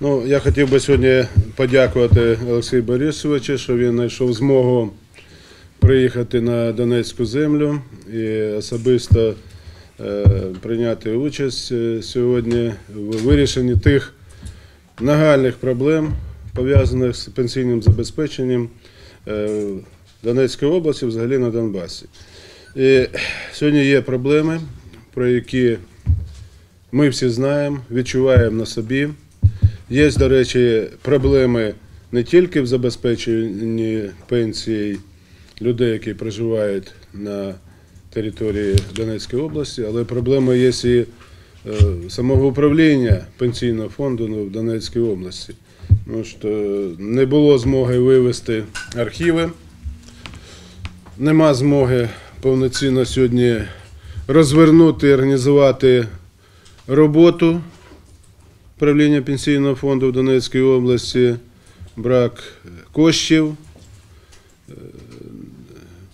Ну, я хотів би сьогодні подякувати Олексію Борисовичу, що він знайшов змогу приїхати на Донецьку землю і особисто е, прийняти участь е, сьогодні в вирішенні тих нагальних проблем, пов'язаних з пенсійним забезпеченням е, Донецької області, взагалі на Донбасі. І сьогодні є проблеми, про які ми всі знаємо, відчуваємо на собі. Є, до речі, проблеми не тільки в забезпеченні пенсій людей, які проживають на території Донецької області, але проблеми є і е, самого управління пенсійного фонду ну, в Донецькій області. Тому що не було змоги вивести архіви, нема змоги повноцінно сьогодні розвернути і організувати роботу правління пенсійного фонду в Донецькій області, брак коштів. Е,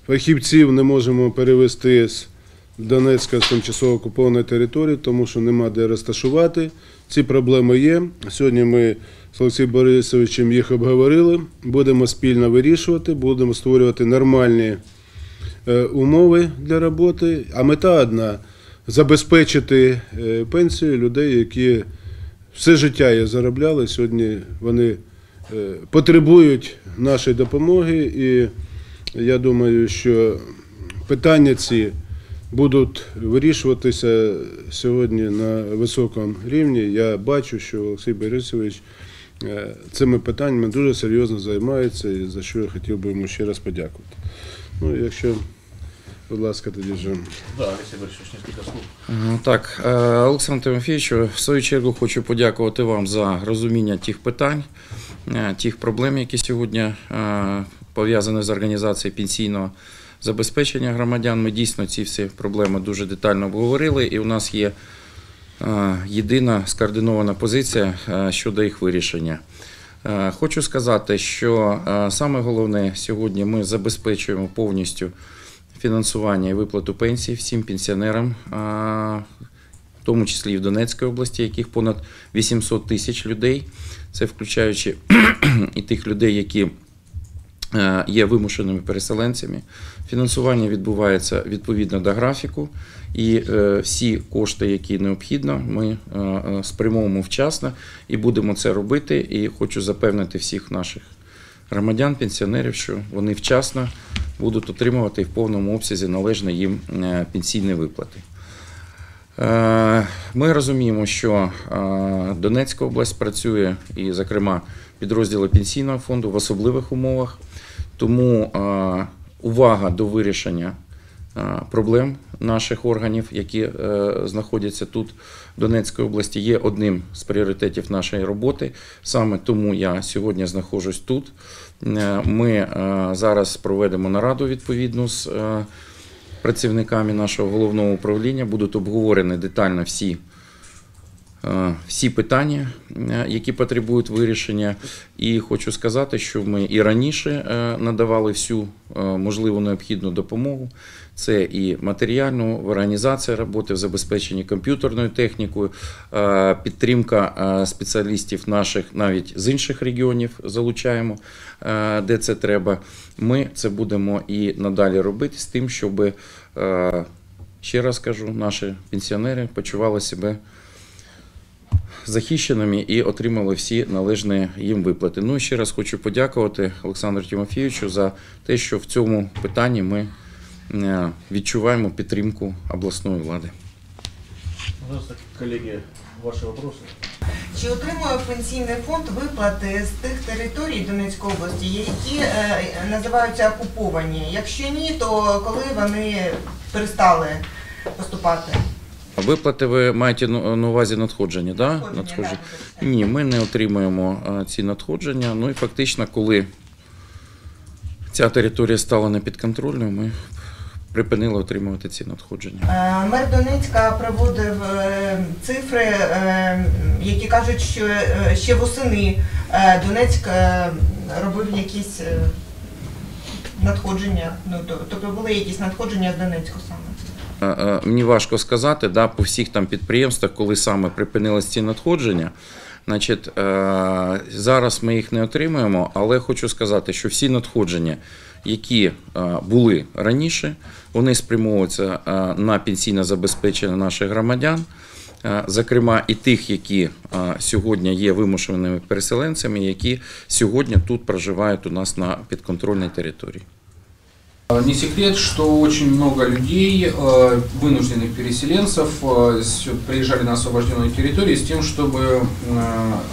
Фахівців не можемо перевести з Донецька з тимчасово окупованої території, тому що нема де розташувати. Ці проблеми є. Сьогодні ми з Олексієм Борисовичем їх обговорили. Будемо спільно вирішувати, будемо створювати нормальні е, умови для роботи. А мета одна забезпечити е, пенсію людей, які все життя її заробляли. Сьогодні вони е, потребують нашої допомоги, і я думаю, що питання ці будуть вирішуватися сьогодні на високому рівні. Я бачу, що Олексій Борисович е, цими питаннями дуже серйозно займається, і за що я хотів би йому ще раз подякувати. Ну, якщо, будь ласка, тоді вже. Да. Е, Так, е, Олександр Тимофійовичу, в свою чергу хочу подякувати вам за розуміння тих питань, е, тих проблем, які сьогодні пов'язані з організацією пенсійного забезпечення громадян. Ми дійсно ці всі проблеми дуже детально обговорили, і у нас є єдина скоординована позиція щодо їх вирішення. Хочу сказати, що саме головне сьогодні ми забезпечуємо повністю фінансування і виплату пенсій всім пенсіонерам, в тому числі і в Донецькій області, яких понад 800 тисяч людей. Це включаючи і тих людей, які е, є вимушеними переселенцями. Фінансування відбувається відповідно до графіку, і е, всі кошти, які необхідно, ми е, спрямовуємо вчасно і будемо це робити. І хочу запевнити всіх наших громадян, пенсіонерів, що вони вчасно будуть отримувати в повному обсязі належні їм е, пенсійні виплати. Е, Ми розуміємо, що е, Донецька область працює і, зокрема, підрозділи пенсійного фонду в особливих умовах, тому увага до вирішення проблем наших органів, які е, знаходяться тут в Донецькій області, є одним з пріоритетів нашої роботи. Саме тому я сьогодні знаходжусь тут. Е, Ми е, зараз проведемо нараду відповідну з е, працівниками нашого головного управління. Будуть обговорені детально всі. Е, Всі питання, е, які потребують вирішення, і хочу сказати, що ми і раніше е, надавали всю можливу необхідну допомогу. Це і матеріальну в організації роботи, в забезпеченні комп'ютерною технікою, підтримка спеціалістів наших навіть з інших регіонів залучаємо, де це треба. Ми це будемо і надалі робити з тим, щоб ще раз кажу, наші пенсіонери почували себе захищеними і отримали всі належні їм виплати. Ну і ще раз хочу подякувати Олександру Тимофійовичу за те, що в цьому питанні ми е, відчуваємо підтримку обласної влади. Пожалуйста, коллеги, ваши вопросы. Чи отримує пенсійний фонд виплати з тих територій Донецької області, які е, називаються окуповані? Якщо ні, то коли вони перестали поступати? Виплати ви маєте на на увазі надходження, да? Надходження, так, так. Ні, ми не отримуємо е, ці надходження. Ну і фактично, коли ця територія стала непідконтрольною, ми припинили отримувати ці надходження. Е, Мер Донецька проводив е, цифри, які кажуть, що ще восени Донецьк робив якісь надходження. Ну тобто були якісь надходження з Донецьку саме. Е, е, Мені важко сказати, да, по всіх там підприємствах, коли саме припинились ці надходження. Значить, е, зараз ми їх не отримуємо, але хочу сказати, що всі надходження, які були раніше, вони спрямовуються на пенсійне забезпечення наших громадян. Зокрема, і тих, які сьогодні є вимушеними переселенцями, які сьогодні тут проживають у нас на підконтрольній території. Не секрет, что очень много людей, э, вынужденных переселенцев, с- приезжали на освобожденную территорию с тем, чтобы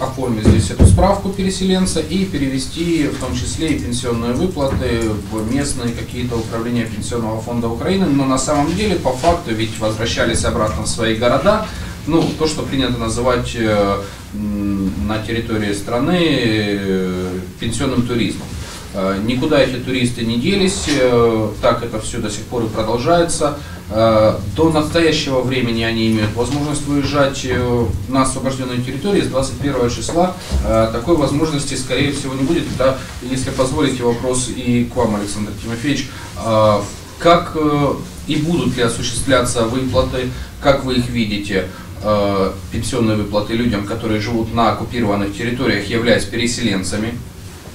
оформить здесь эту справку переселенца и перевести в том числе и пенсионные выплаты в местные какие-то управления Пенсионного фонда Украины. Но на самом деле, по факту, ведь возвращались обратно в свои города, ну, то, что принято называть э, на территории страны э, пенсионным туризмом. Э, Никуда эти туристы не делись, э, так это все до сих пор и продолжается. Э, До настоящего времени они имеют возможность выезжать на освобожденную территорию с 21 числа. Такой возможности, скорее всего, не будет. Да, если позволите, вопрос и к вам, Александр Тимофеевич. Как и будут ли осуществляться выплаты, как вы их видите, пенсионные выплаты людям, которые живут на оккупированных территориях, являясь переселенцами?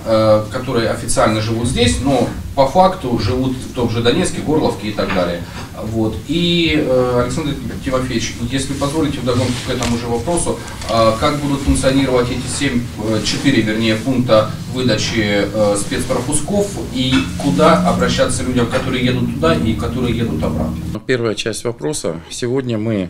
Э, которые официально живут здесь, но по факту живут в том же Донецке, Горловке и так далее. Вот. И, э, Александр Тимофеевич, если позволите, вдогонку к этому же вопросу, э, как будут функционировать эти 7, 4, вернее, пункта выдачи э, спецпропусков и куда обращаться людям, которые едут туда и которые едут обратно? Первая часть вопроса. Сегодня мы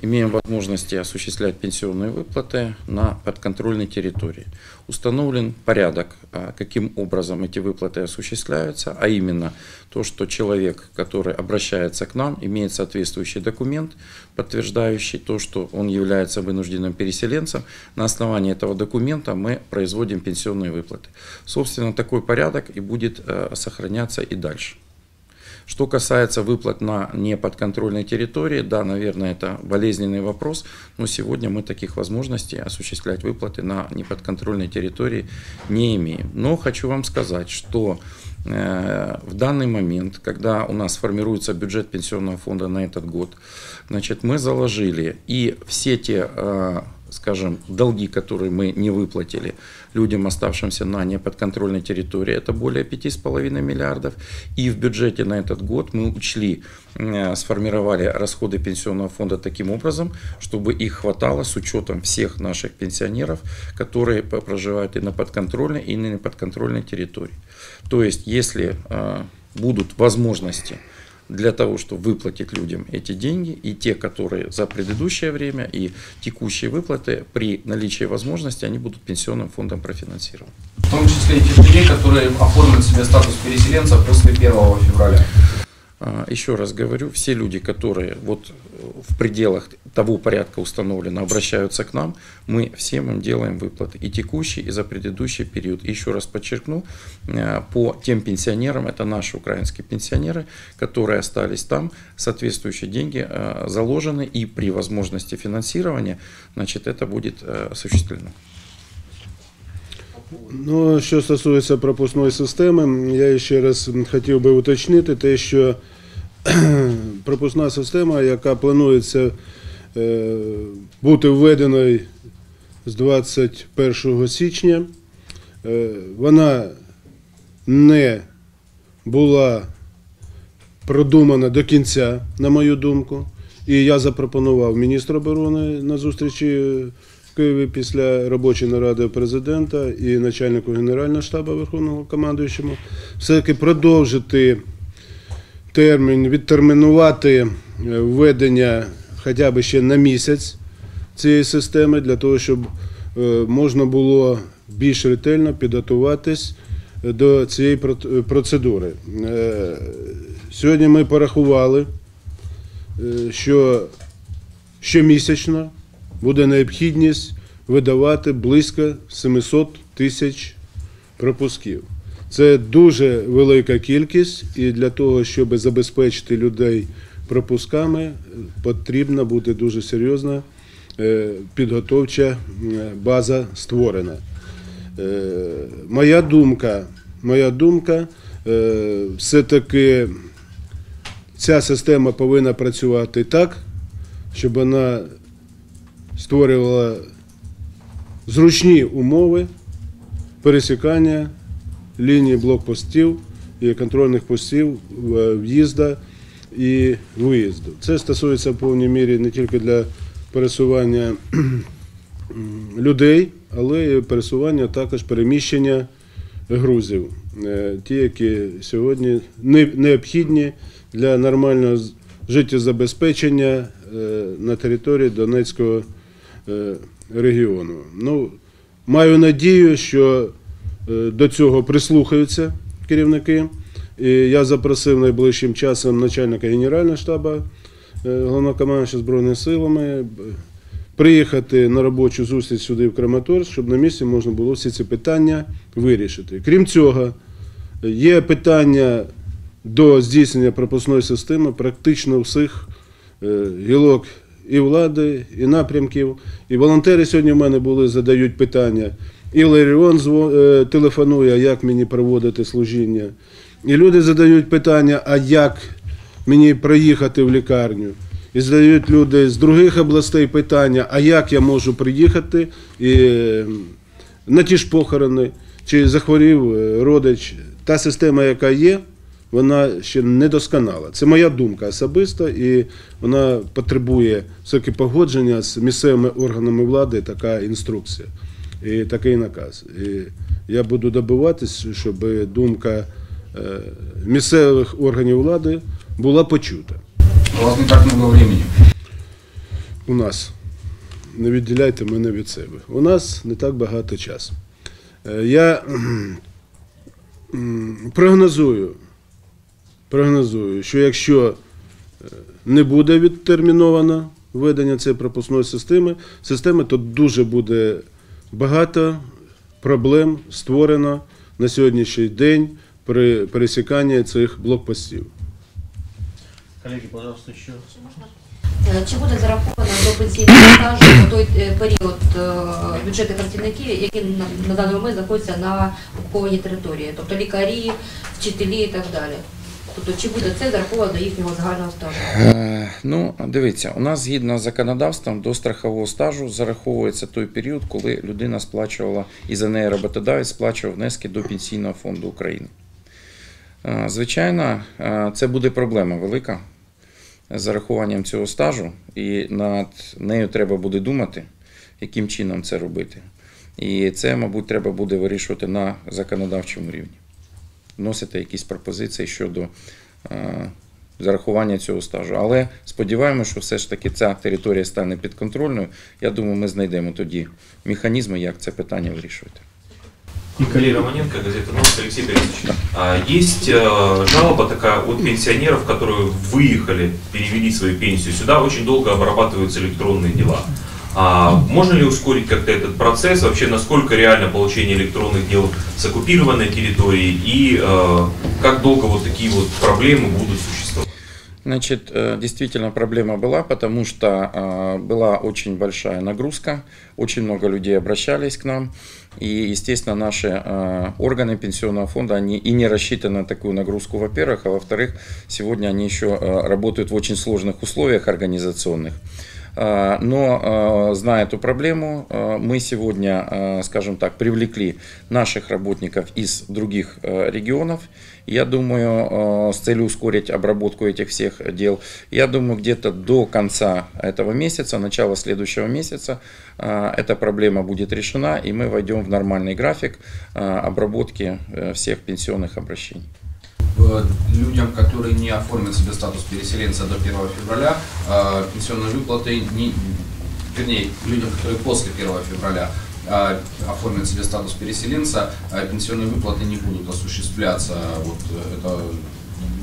имеем возможности осуществлять пенсионные выплаты на подконтрольной территории. Установлен порядок, а, каким образом эти выплаты осуществляются, а именно то, что человек, который обращается к нам, имеет соответствующий документ, подтверждающий то, что он является вынужденным переселенцем. На основании этого документа мы производим пенсионные выплаты. Собственно, такой порядок и будет э, сохраняться и дальше. Что касается выплат на неподконтрольной территории, да, наверное, это болезненный вопрос, но сегодня мы таких возможностей осуществлять выплаты на неподконтрольной территории не имеем. Но хочу вам сказать, что э, в данный момент, когда у нас формируется бюджет пенсионного фонда на этот год, значит, мы заложили и все те, э, скажем, долги, которые мы не выплатили людям, оставшимся на неподконтрольной территории, это более 5,5 миллиардов. И в бюджете на этот год мы учли, э, сформировали расходы пенсионного фонда таким образом, чтобы их хватало с учетом всех наших пенсионеров, которые проживают и на подконтрольной, и на неподконтрольной территории. То есть, если э, будут возможности для того, чтобы выплатить людям эти деньги, и те, которые за предыдущее время, и текущие выплаты, при наличии возможности, они будут пенсионным фондом профинансированы. В том числе и тех людей, которые оформят себе статус переселенца после 1 февраля. А, Еще раз говорю, все люди, которые вот э, в пределах того порядка установлено обращаются к нам, мы всем им делаем выплаты. И текущий, и за предыдущий период. И еще раз подчеркну, э, по тем пенсионерам, это наши украинские пенсионеры, которые остались там, соответствующие деньги э, заложены, и при возможности финансирования, значит, это будет э, осуществлено. Ну, що стосується пропускної системи, я ще раз хотів би уточнити те, що пропускна система, яка планується е, бути введеною з 21 січня, е, вона не була продумана до кінця, на мою думку. І я запропонував міністру оборони на зустрічі в Києві після робочої наради президента і начальнику Генерального штабу Верховного командуючому все-таки продовжити термін, відтермінувати е, введення хоча б ще на місяць цієї системи для того, щоб е, можна було більш ретельно підготуватись до цієї процедури. Е, Сьогодні ми порахували, е, що щомісячно буде необхідність видавати близько 700 тисяч пропусків. Це дуже велика кількість, і для того, щоб забезпечити людей пропусками, потрібна буде дуже серйозна е, підготовча база створена. Е, Моя думка, моя думка, е, все-таки ця система повинна працювати так, щоб вона створювала зручні умови пересікання лінії блокпостів і контрольних постів е, в'їзду і виїзду. Це стосується в повній мірі не тільки для пересування людей, але й пересування також переміщення грузів, е, ті, які сьогодні необхідні для нормального життєзабезпечення е, на території Донецького регіону. Ну, маю надію, що до цього прислухаються керівники. І я запросив найближчим часом начальника Генерального штабу е, головнокомандуючого Збройними силами приїхати на робочу зустріч сюди в Краматорськ, щоб на місці можна було всі ці питання вирішити. Крім цього, є питання до здійснення пропускної системи практично всіх е, гілок і влади, і напрямків. І волонтери сьогодні в мене були, задають питання. І Ларіон е, телефонує, як мені проводити служіння. І люди задають питання, а як мені проїхати в лікарню. І задають люди з других областей питання, а як я можу приїхати і, на ті ж похорони, чи захворів е, родич. Та система, яка є, вона ще не досконала. Це моя думка особиста, і вона потребує все-таки погодження з місцевими органами влади, така інструкція і такий наказ. І я буду добиватись, щоб думка е, місцевих органів влади була почута. У вас не так много времени. У нас. Не відділяйте мене від себе. У нас не так багато часу. Е, Я прогнозую, прогнозую, що якщо е, не буде відтерміновано введення цієї пропускної системи, системи, то дуже буде багато проблем створено на сьогоднішній день при пересіканні цих блокпостів. Коллеги, пожалуйста, еще. Е, Чи буде зараховано до пенсійного стажу у той е, період е, бюджети працівники, які на, на даний момент знаходяться на окупованій території, тобто лікарі, вчителі і так далі? Тобто чи буде це зараховано до їхнього загального стажу? Е, Ну, дивіться, у нас згідно з законодавством до страхового стажу зараховується той період, коли людина сплачувала і за неї роботодавець сплачував внески до Пенсійного фонду України. Е, Звичайно, е, це буде проблема велика з зарахуванням цього стажу, і над нею треба буде думати, яким чином це робити. І це, мабуть, треба буде вирішувати на законодавчому рівні Вносити якісь пропозиції щодо е, зарахування цього стажу. Але сподіваємося, що все ж таки ця територія стане підконтрольною. Я думаю, ми знайдемо тоді механізми, як це питання вирішувати. Николай Романенко, газета «Новости», Алексей Борисович. А, Есть э, жалоба такая от пенсионеров, которые выехали, перевели свою пенсию сюда, очень долго обрабатываются электронные дела. А можно ли ускорить как-то этот процесс? Вообще, насколько реально получение электронных дел с оккупированной территории? И э, как долго вот такие вот проблемы будут существовать? Значит, э, действительно проблема была, потому что э, была очень большая нагрузка, очень много людей обращались к нам, и, естественно, наши э, органы пенсионного фонда, они и не рассчитаны на такую нагрузку, во-первых, а во-вторых, сегодня они еще работают в очень сложных условиях организационных. Э, Но, э, зная эту проблему, э, мы сегодня, скажем так, привлекли наших работников из других регионов. Я думаю, с целью ускорить обработку этих всех дел, я думаю, где-то до конца этого месяца, начала следующего месяца, эта проблема будет решена, и мы войдем в нормальный график обработки э, всех пенсионных обращений. Э, Людям, которые не оформят себе статус переселенца до 1 февраля, э, пенсионные выплаты, не, вернее, людям, которые после 1 февраля э, оформят себе статус переселенца, пенсионные выплаты не будут осуществляться. Вот это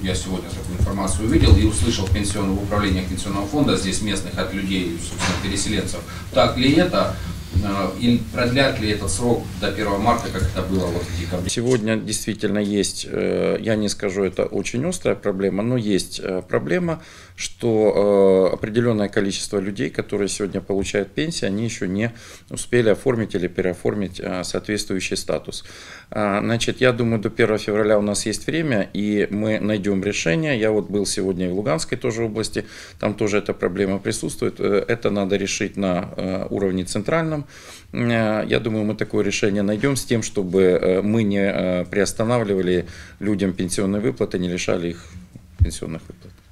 я сегодня такую информацию увидел и услышал в управлениях пенсионного фонда здесь местных от людей, собственно, переселенцев. Так ли это? Э, И продлят ли этот срок до 1 марта, как это было вот в декабре? Сегодня действительно есть, э, я не скажу, это очень острая проблема, но есть э, проблема что э, определенное количество людей, которые сегодня получают пенсии, они еще не успели оформить или переоформить э, соответствующий статус. А, Значит, я думаю, до 1 февраля у нас есть время, и мы найдем решение. Я вот был сегодня и в Луганской тоже области, там тоже эта проблема присутствует. Э, Это надо решить на э, уровне центральном. Э, Я думаю, мы такое решение найдем с тем, чтобы э, мы не э, приостанавливали людям пенсионные выплаты, не лишали их пенсионных выплат.